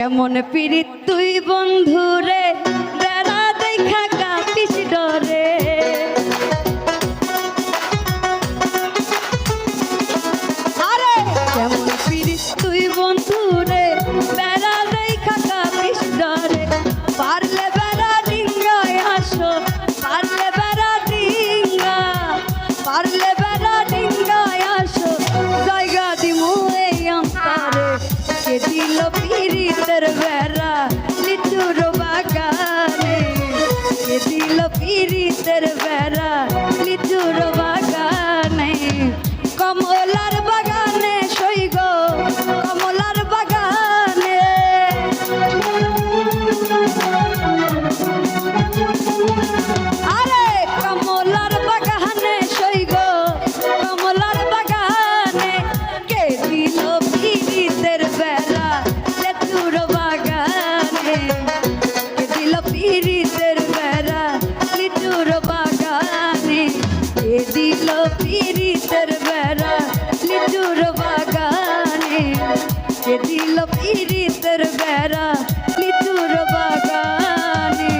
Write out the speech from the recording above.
কেমন পিড়ি তুই বন্ধুরে বেড়া দেখা কাপিস ডরে। কেমন পিড়ি তুই বন্ধুরে বেড়া পিরিতের বেড়া লিচুর বাগানে। দিল পিরিতের বেড়া লিচুর দিল পিরিতের বেড়া লিচুর বাগানে কে দিল পিরিতের বেড়া লিচুর বাগানে